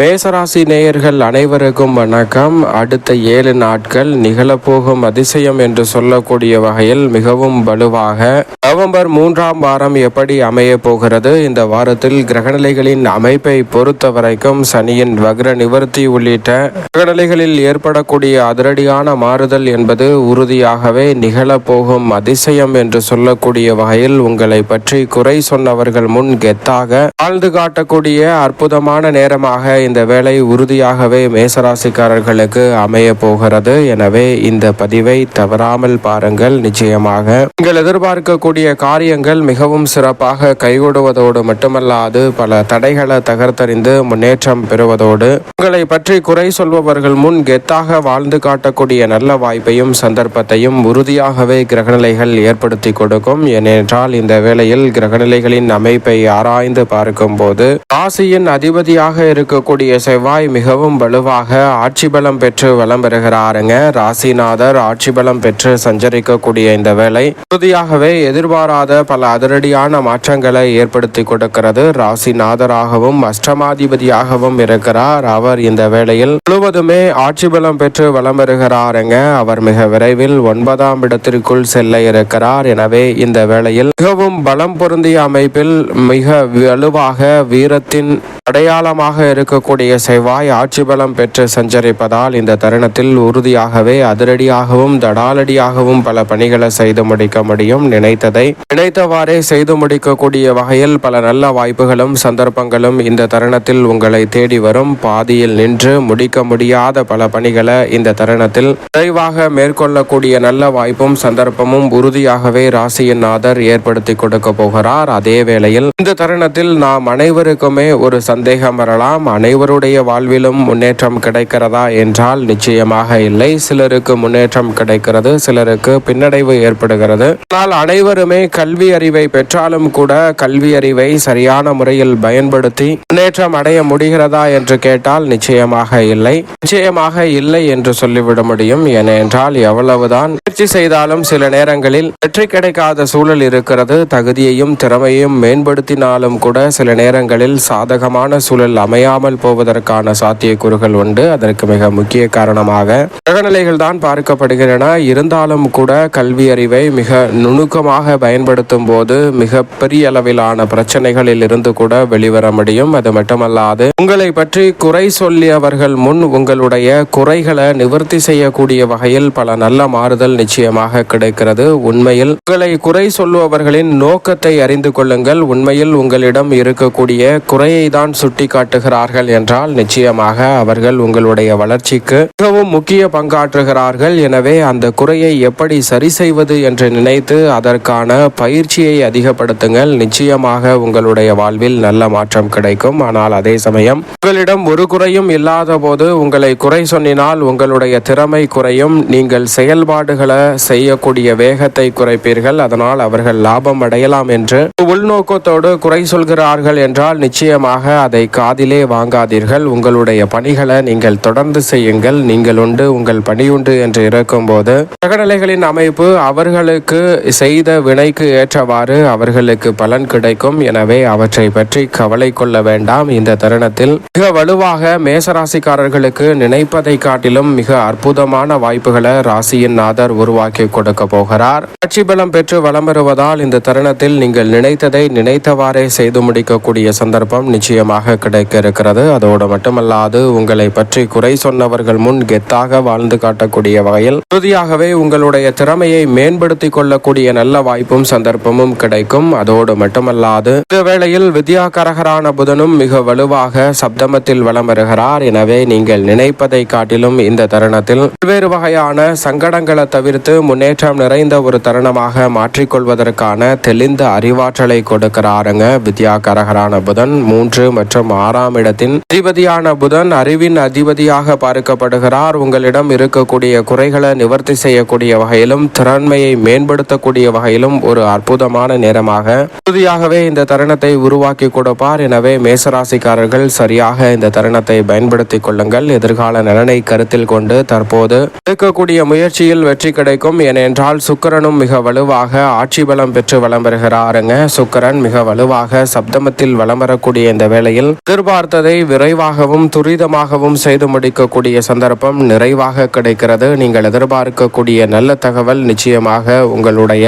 மேசராசி நேயர்கள் அனைவருக்கும் வணக்கம். அடுத்த ஏழு நாட்கள் நிகழப்போகும் அதிசயம் என்று சொல்லக்கூடிய வகையில் மிகவும் வலுவாக நவம்பர் மூன்றாம் வாரம் எப்படி அமைய போகிறது? இந்த வாரத்தில் கிரகநிலைகளின் அமைப்பை பொறுத்த வரைக்கும் சனியின் வக்ர நிவர்த்தி உள்ளிட்ட கிரகநிலைகளில் ஏற்படக்கூடிய அதிரடியான மாறுதல் என்பது உறுதியாகவே நிகழப்போகும் அதிசயம் என்று சொல்லக்கூடிய வகையில் உங்களை பற்றி குறை சொன்னவர்கள் முன் கெத்தாக வாழ்ந்து காட்டக்கூடிய அற்புதமான நேரமாக இந்த வேலை உறுதியாகவே மேசராசிக்காரர்களுக்கு அமைய போகிறது. எனவே இந்த பதிவை தவறாமல் பாருங்கள். நிச்சயமாக நீங்கள் எதிர்பார்க்கக்கூடிய காரியங்கள் மிகவும் சிறப்பாக கைகூடுவதோடு மட்டுமல்லாது பல தடைகளை தகர்த்தறிந்து முன்னேற்றம் பெறுவதோடு உங்களை பற்றி குறை சொல்பவர்கள் முன் கெத்தாக வாழ்ந்து காட்டக்கூடிய நல்ல வாய்ப்பையும் சந்தர்ப்பத்தையும் உறுதியாகவே கிரகநிலைகள் ஏற்படுத்தி கொடுக்கும். ஏனென்றால் இந்த வேளையில் கிரகநிலைகளின் அமைப்பை ஆராய்ந்து பார்க்கும்போது ராசியின் அதிபதியாக இருக்கக்கூடிய செவ்வாய் மிகவும் வலுவாக ஆட்சி பலம் பெற்று வலம் பெறுகிறாருங்க ராசிநாதர் ஆட்சி பலம் பெற்று சஞ்சரிக்கக்கூடிய இந்த வேலை உறுதியாகவே எதிர்பாராத பல அதிரடியான மாற்றங்களை ஏற்படுத்தி கொடுக்கிறது. ராசிநாதராகவும் அஷ்டமாதிபதியாகவும் இருக்கிறார். அவர் இந்த வேளையில் முழுவதுமே ஆட்சி பலம் பெற்று வலம் பெறுகிறாருங்க அவர் மிக விரைவில் ஒன்பதாம் இடத்திற்குள் செல்ல இருக்கிறார். எனவே இந்த வேளையில் மிகவும் பலம் பொருந்திய அமைப்பில் மிக வலுவாக வீரத்தின் அடையாளமாக இருக்கக்கூடிய செவ்வாய் ஆட்சி பலம் பெற்று சஞ்சரிப்பதால் இந்த தருணத்தில் உறுதியாகவே அதிரடியாகவும் தடாலடியாகவும் பல பணிகளை செய்து முடிக்க முடியும் நினைத்ததை நினைத்தவாறே செய்து முடிக்கக்கூடிய வகையில் பல நல்ல வாய்ப்புகளும் சந்தர்ப்பங்களும் இந்த தருணத்தில் உங்களை தேடி வரும். பாதியில் நின்று முடிக்க முடியாத பல பணிகளை இந்த தருணத்தில் விரைவாக மேற்கொள்ளக்கூடிய நல்ல வாய்ப்பும் சந்தர்ப்பமும் உறுதியாகவே ராசியின் நாதர் ஏற்படுத்தி கொடுக்க போகிறார். அதே வேளையில் இந்த தருணத்தில் நாம் அனைவருக்குமே ஒரு சந்தேகம் வரலாம். அனைவருடைய வாழ்விலும் முன்னேற்றம் கிடைக்கிறதா என்றால் நிச்சயமாக இல்லை. சிலருக்கு முன்னேற்றம் கிடைக்கிறது சிலருக்கு பின்னடைவு ஏற்படுகிறது. ஆனால் அனைவருமே கல்வி அறிவை பெற்றாலும் கூட கல்வி அறிவை சரியான முறையில் பயன்படுத்தி முன்னேற்றம் அடைய முடிகிறதா என்று கேட்டால் நிச்சயமாக இல்லை. நிச்சயமாக இல்லை என்று சொல்லிவிட முடியும். ஏனென்றால் எவ்வளவுதான் முயற்சி செய்தாலும் சில நேரங்களில் வெற்றி கிடைக்காத சூழல் இருக்கிறது. தகுதியையும் திறமையும் மேம்படுத்தினாலும் கூட சில நேரங்களில் சாதகமான சூழல் அமையாமல் போவதற்கான சாத்தியக்கூறுகள் உண்டு. அதற்கு மிக முக்கிய காரணமாக கிரகநிலைகள் தான் பார்க்கப்படுகின்றன. இருந்தாலும் கூட கல்வி அறிவை மிக நுணுக்கமாக பயன்படுத்தும் போது மிக பெரிய அளவிலான பிரச்சனைகளில் இருந்து கூட வெளிவர முடியும். அது மட்டுமல்லாது உங்களை பற்றி குறை சொல்லியவர்கள் முன் உங்களுடைய குறைகளை நிவர்த்தி செய்யக்கூடிய வகையில் பல நல்ல மாறுதல் நிச்சயமாக கிடைக்கிறது. உண்மையில் உங்களை குறை சொல்லுபவர்களின் நோக்கத்தை அறிந்து கொள்ளுங்கள். உண்மையில் உங்களிடம் இருக்கக்கூடிய குறையை தான் சுட்டி காட்டுகிறார்கள் என்றால் நிச்சயமாக அவர்கள் உங்களுடைய வளர்ச்சிக்கு மிகவும் முக்கிய பங்காற்றுகிறார்கள். எனவே அந்த குறையை எப்படி சரி செய்வது என்று நினைத்து அதற்கான பயிற்சியை அதிகப்படுத்துங்கள். நிச்சயமாக உங்களுடைய வாழ்வில் நல்ல மாற்றம் கிடைக்கும். ஆனால் அதே சமயம் உங்களிடம் ஒரு குறையும் இல்லாத போது உங்களை குறை சொன்னினால் உங்களுடைய திறமை குறையும். நீங்கள் செயல்பாடுகளை செய்யக்கூடிய வேகத்தை குறைப்பீர்கள். அதனால் அவர்கள் லாபம் அடையலாம் என்று உள்நோக்கத்தோடு குறை சொல்கிறார்கள் என்றால் நிச்சயமாக அதை காதிலே வாங்காதீர்கள். உங்களுடைய பணிகளை நீங்கள் தொடர்ந்து செய்யுங்கள். நீங்கள் உண்டு உங்கள் பணி உண்டு என்று இருக்கும்போது கிரகநிலைகளின் அமைப்பு அவர்களுக்கு செய்த வினைக்கு ஏற்றவாறு அவர்களுக்கு பலன் கிடைக்கும். எனவே அவற்றை பற்றி கவலை கொள்ள வேண்டாம். இந்த தருணத்தில் மிக வலுவாக மேசராசிக்காரர்களுக்கு நினைப்பதை காட்டிலும் மிக அற்புதமான வாய்ப்புகளை ராசியின் நாதர் உருவாக்கி கொடுக்க போகிறார். கட்சி பலம் பெற்று வலம் பெறுவதால் இந்த தருணத்தில் நீங்கள் நினைத்ததை நினைத்தவாறே செய்து முடிக்கக்கூடிய சந்தர்ப்பம் நிச்சயம் அதிகமாக கிடைக்க இருக்கிறது அதோடு மட்டுமல்லாது உங்களை பற்றி குறை சொன்னவர்கள் முன் கெத்தாக வாழ்ந்து காட்டக்கூடிய வகையில் உறுதியாகவே உங்களுடைய திறமையை மேம்படுத்திக் கொள்ளக்கூடிய நல்ல வாய்ப்பும் சந்தர்ப்பமும் கிடைக்கும். அதோடு மட்டுமல்லாது இந்த வேளையில் வித்யாகரகரான புதனும் மிக வலுவாக சப்தமத்தில் வலம் வருகிறார். எனவே நீங்கள் நினைப்பதை காட்டிலும் இந்த தருணத்தில் பல்வேறு வகையான சங்கடங்களை தவிர்த்து முன்னேற்றம் நிறைந்த ஒரு தருணமாக மாற்றிக்கொள்வதற்கான தெளிந்த அறிவாற்றலை கொடுக்கிறாருங்க வித்யாகரகரான புதன். மூன்று மற்றும் ஆறாம் இடத்தின் அதிபதியான புதன் அறிவின் அதிபதியாக பார்க்கப்படுகிறார். உங்களிடம் இருக்கக்கூடிய குறைகளை நிவர்த்தி செய்யக்கூடிய வகையிலும் திறன்மையை மேம்படுத்தக்கூடிய வகையிலும் ஒரு அற்புதமான நேரமாக உறுதியாகவே இந்த தருணத்தை உருவாக்கி கொடுப்பார். எனவே மேசராசிக்காரர்கள் சரியாக இந்த தருணத்தை பயன்படுத்திக் கொள்ளுங்கள். எதிர்கால நலனை கருத்தில் கொண்டு தற்போது எடுக்கக்கூடிய முயற்சியில் வெற்றி கிடைக்கும். ஏனென்றால் சுக்கரனும் மிக வலுவாக ஆட்சி பலம் பெற்று வலம் பெறுகிறாருங்க சுக்கரன் மிக வலுவாக சப்தமத்தில் வளம் வரக்கூடிய இந்த வேலை நிலையில் எதிர்பார்த்ததை விரைவாகவும் துரிதமாகவும் செய்து முடிக்கக்கூடிய சந்தர்ப்பம் நிறைவாக கிடைக்கிறது. நீங்கள் எதிர்பார்க்கக்கூடிய நல்ல தகவல் நிச்சயமாக உங்களுடைய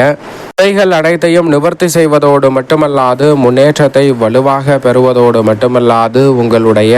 தடைகள் அனைத்தையும் நிவர்த்தி செய்வதோடு மட்டுமல்லாது முன்னேற்றத்தை வலுவாக பெறுவதோடு மட்டுமல்லாது உங்களுடைய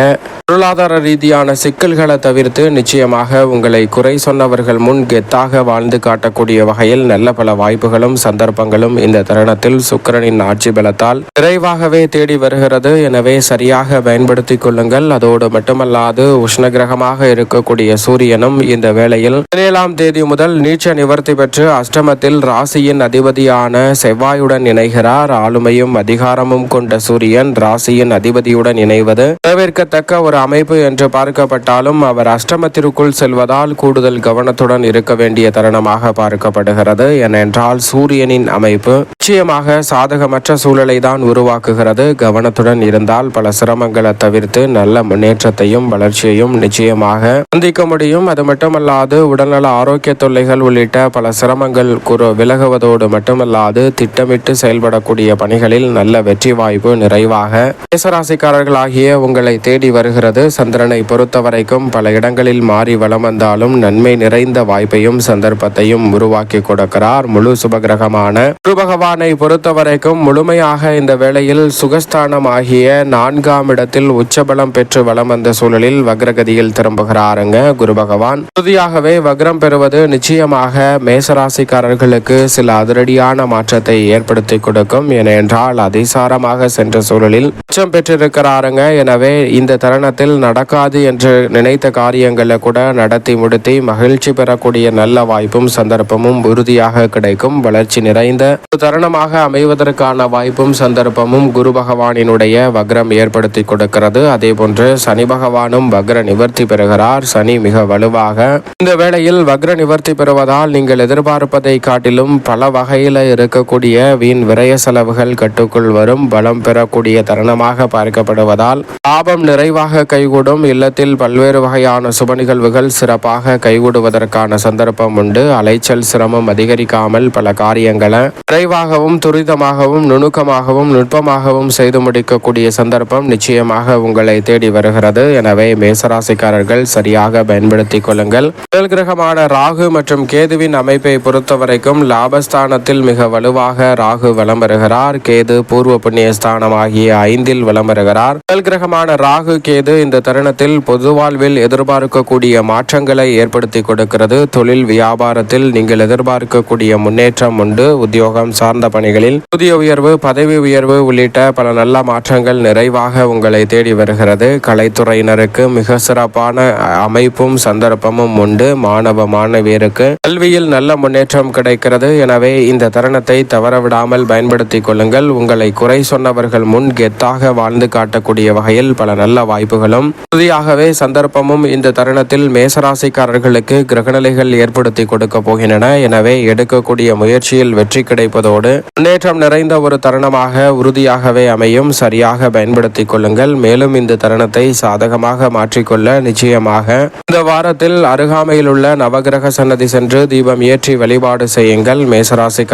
பொருளாதார ரீதியான சிக்கல்களை தவிர்த்து நிச்சயமாக உங்களை குறை சொன்னவர்கள் முன் கெத்தாக வாழ்ந்து காட்டக்கூடிய வகையில் நல்ல பல வாய்ப்புகளும் சந்தர்ப்பங்களும் இந்த தருணத்தில் சுக்கிரனின் ஆட்சி பலத்தால் விரைவாகவே தேடி வருகிறது. எனவே சரியாக பயன்படுத்திக் கொள்ளுங்கள். அதோடு மட்டுமல்லாது உஷ்ண கிரகமாக இருக்கக்கூடிய சூரியனும் இந்த வேளையில் பதினேழாம் தேதி முதல் நீச்ச நிவர்த்தி பெற்று அஷ்டமத்தில் ராசியின் அதிபதியான செவ்வாயுடன் இணைகிறார். ஆளுமையும் அதிகாரமும் கொண்ட சூரியன் ராசியின் அதிபதியுடன் இணைவது. வரவேற்கத்தக்க ஒரு அமைப்பு என்று பார்க்கப்பட்டாலும் அவர் அஷ்டமத்திற்குள் செல்வதால் கூடுதல் கவனத்துடன் இருக்க வேண்டிய தருணமாக பார்க்கப்படுகிறது. ஏனென்றால் சூரியனின் அமைப்பு நிச்சயமாக சாதகமற்ற சூழலை தான் உருவாக்குகிறது. கவனத்துடன் இருந்தால் பல சிரமங்களை தவிர்த்து நல்ல முன்னேற்றத்தையும் வளர்ச்சியையும் நிச்சயமாக சந்திக்க முடியும். அது மட்டுமல்லாது உடல்நல ஆரோக்கிய தொல்லைகள் உள்ளிட்ட பல சிரமங்கள் குறு விலகுவதோடு மட்டும் மட்டுமல்லாது திட்டமிட்டு செயல்படக்கூடிய பணிகளில் நல்ல வெற்றி வாய்ப்பு நிறைவாக. மேசராசிக்காரர்களாகிய உங்களை தேடி வருகிறது. சந்திரனை பொறுத்தவரைக்கும் பல இடங்களில் மாறி வளம் வந்தாலும் நன்மை நிறைந்த வாய்ப்பையும் சந்தர்ப்பத்தையும் உருவாக்கி கொடுக்கிறார் முழு சுபகிரகமான. குரு பகவானை பொறுத்தவரைக்கும் முழுமையாக இந்த வேளையில் சுகஸ்தானம் ஆகிய நான்காம் இடத்தில் உச்சபலம் பெற்று வளம் வந்த சூழலில் வக்ரகதியில் திரும்புகிறாருங்க குரு பகவான். உறுதியாகவே வக்ரம் பெறுவது நிச்சயமாக மேசராசிக்காரர்களுக்கு சில அதிரடியான மாற்றத்தை ஏற்படுத்தி கொடுக்கும். ஏனென்றால் அதிசாரமாக சென்ற சூழலில் உச்சம் பெற்றிருக்கிறாருங்க. எனவே இந்த தருணத்தில் நடக்காது என்று நினைத்த காரியங்களை கூட நடத்தி முடித்து மகிழ்ச்சி பெறக்கூடிய நல்ல வாய்ப்பும் சந்தர்ப்பமும் உறுதியாக கிடைக்கும். வளர்ச்சி நிறைந்த ஒரு தருணமாக அமைவதற்கான வாய்ப்பும் சந்தர்ப்பமும் குரு பகவானினுடைய வக்ரம் ஏற்படுத்தி கொடுக்கிறது. அதே போன்று சனி பகவானும் வக்ர நிவர்த்தி பெறுகிறார். சனி மிக வலுவாக இந்த வேளையில் வக்ர நிவர்த்தி பெறுவதால் நீங்கள் எதிர்பார்ப்பதை காட்டிலும் பல வகையில் இருக்கக்கூடிய வீண் விரய செலவுகள் கட்டுக்குள் வரும் பலம் பெறக்கூடிய தருணமாக பார்க்கப்படுவதால் லாபம் நிறைவாக கைகூடும். இல்லத்தில் பல்வேறு வகையான சுப நிகழ்வுகள் சிறப்பாக கைகூடுவதற்கான சந்தர்ப்பம் உண்டு. அலைச்சல் சிரமம் அதிகரிக்காமல் பல காரியங்களை விரைவாகவும் துரிதமாகவும் நுணுக்கமாகவும் நுட்பமாகவும் செய்து முடிக்கக்கூடிய சந்தர்ப்பம் நிச்சயமாக உங்களை தேடி வருகிறது. எனவே மேசராசிக்காரர்கள் சரியாக பயன்படுத்திக் கொள்ளுங்கள். முதல் கிரகமான ராகு மற்றும் கேதுவின் அமைப்பை பொறுத்தவரைக்கும் லாபஸ்தானத்தில் மிக வலுவாக ராகு வலம் வருகிறார் கேது பூர்வ புண்ணிய ஸ்தானம் ஆகிய ஐந்தில் வலம் வருகிறார் முதல் கிரகமான ராகு கேது இந்த தருணத்தில் பொது வாழ்வில் எதிர்பார்க்கக்கூடிய மாற்றங்களை ஏற்படுத்தி கொடுக்கிறது. தொழில் வியாபாரத்தில் நீங்கள் எதிர்பார்க்கக்கூடிய முன்னேற்றம் உண்டு. உத்தியோகம் சார்ந்த பணிகளில் புதிய உயர்வு பதவி உயர்வு உள்ளிட்ட பல நல்ல மாற்றங்கள் நிறைவாக உங்களை தேடி வருகிறது. கலைத்துறையினருக்கு மிக சிறப்பான அமைப்பும் சந்தர்ப்பமும் உண்டு. மாணவ மாணவியருக்கு கல்வியில் நல்ல முன்னேற்றம் கிடைக்கிறது. எனவே இந்த தருணத்தை தவறவிடாமல் பயன்படுத்திக் கொள்ளுங்கள். உங்களை குறை சொன்னவர்கள் முன் கெத்தாக வாழ்ந்து காட்டக்கூடிய வகையில் பல நல்ல வாய்ப்புகளும் உறுதியாகவே சந்தர்ப்பமும் இந்த தருணத்தில் மேசராசிக்காரர்களுக்கு கிரகநிலைகள் ஏற்படுத்தி கொடுக்க போகின்றன. எனவே எடுக்கக்கூடிய முயற்சியில் வெற்றி கிடைப்பதோடு முன்னேற்றம் நிறைந்த ஒரு தருணமாக உறுதியாகவே அமையும். சரியாக பயன்படுத்திக் கொள்ளுங்கள். மேலும் இந்த தருணத்தை சாதகமாக மாற்றிக்கொள்ள நிச்சயமாக இந்த வாரத்தில் அருகாமையில் உள்ள நவகிரக சன்னதி சென்று தீபம் ஏற்றி வழிபாடு செய்யுங்கள்.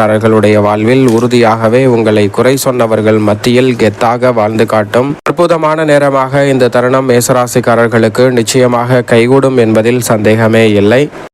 மேசராசிக்காரர்களுடைய வாழ்வில் உறுதியாகவே உங்களை குறை சொன்னவர்கள் மத்தியில் கெத்தாக வாழ்ந்து காட்டும். அற்புதமான நேரமாக இந்த தருணம் மேசராசிக்காரர்களுக்கு நிச்சயமாக கைகூடும் என்பதில் சந்தேகமே இல்லை.